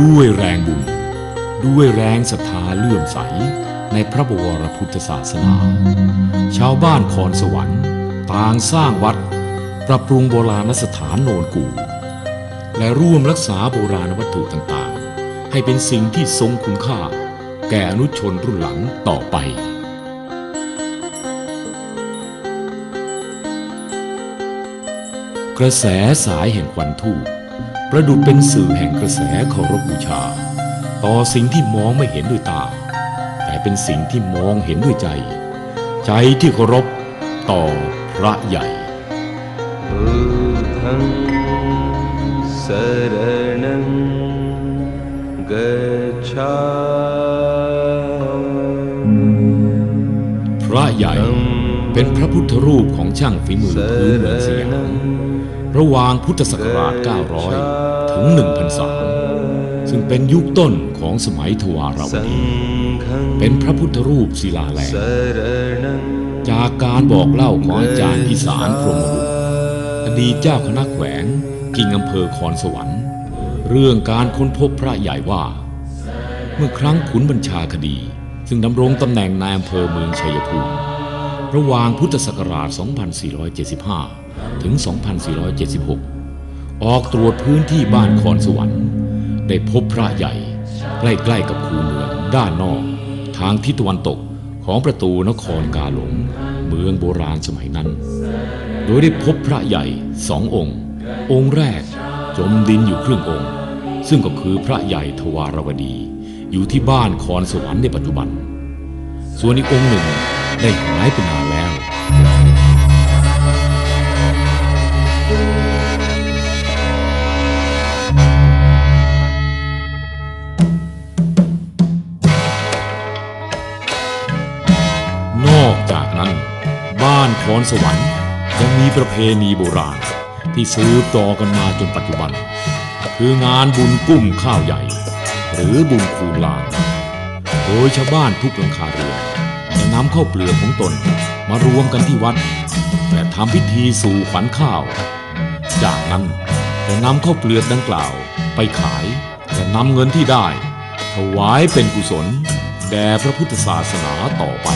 ด้วยแรงบุญ ด้วยแรงศรัทธาเลื่อมใสในพระบวรพุทธศาสนา ชาวบ้านคอนสวรรค์ต่างสร้างวัด ปรับปรุงโบราณสถานโนนกู และร่วมรักษาโบราณวัตถุต่างๆ ให้เป็นสิ่งที่ทรงคุณค่า แก่อนุชนรุ่นหลังต่อไปกระแสสายแห่งควันทูป ประดุดเป็นสื่อแห่งกระแสเคารพบูชา ต่อสิ่งที่มองไม่เห็นด้วยตา แต่เป็นสิ่งที่มองเห็นด้วยใจ ใจที่เคารพต่อพระใหญ่ทังสรนังกัจาพระใหญ่เป็นพระพุทธรูปของช่างฝีมือพื้นเมืองสยาม ระหว่างพุทธศักราช 900 ถึง 1,003 ซึ่งเป็นยุคต้นของสมัยทวารวดี เป็นพระพุทธรูปศิลาแหลงจากการบอกเล่าของอาจารย์พิสารพรหมบุตอดีเจ้าคณะแขวงกิ่งอำเภอคอนสวรรค์ เรื่องการค้นพบพระใหญ่ว่า เมื่อครั้งขุนบัญชาคดี ซึ่งดำรงตำแหน่งนายอำเภอเมืองชัยภูมิระหว่างพุทธศักราช 2475 ถึง 2476 ออกตรวจพื้นที่บ้านคอนสวรรค์ ได้พบพระใหญ่ ใกล้ๆกับคูเมืองด้านนอก ทางทิศตะวันตกของประตูนครกาหลง เมืองโบราณสมัยนั้น โดยได้พบพระใหญ่สององค์ องค์แรกจมดินอยู่ครึ่งองค์ ซึ่งก็คือพระใหญ่ทวารวดี อยู่ที่บ้านคอนสวรรค์ในปัจจุบัน ส่วนอีกองค์หนึ่งได้หายไปนานแล้ว บ้านคอนสวรรค์ยังมีประเพณีโบราณที่สืบต่อกันมาจนปัจจุบัน คืองานบุญกุ้มข้าวใหญ่ หรือบุญคูลานโดยชาวบ้านทุกหลังคาเรือนจะนำข้าวเปลือกของตนมารวมกันที่วัด และทำพิธีสู่ขวัญข้าว จากนั้นจะนำข้าวเปลือกดังกล่าวไปขายและนำเงินที่ได้ ถวายเป็นกุศล แด่พระพุทธศาสนาต่อไป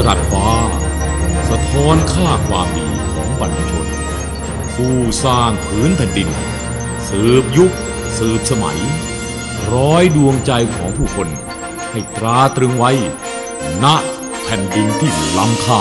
จรัสฟ้า สะท้อนค่าความดีของบรรพชน ผู้สร้างผืนแผ่นดิน สืบยุค สืบสมัย ร้อยดวงใจของผู้คน ให้ตราตรึงไว้ ณแผ่นดินที่ล้ำค่า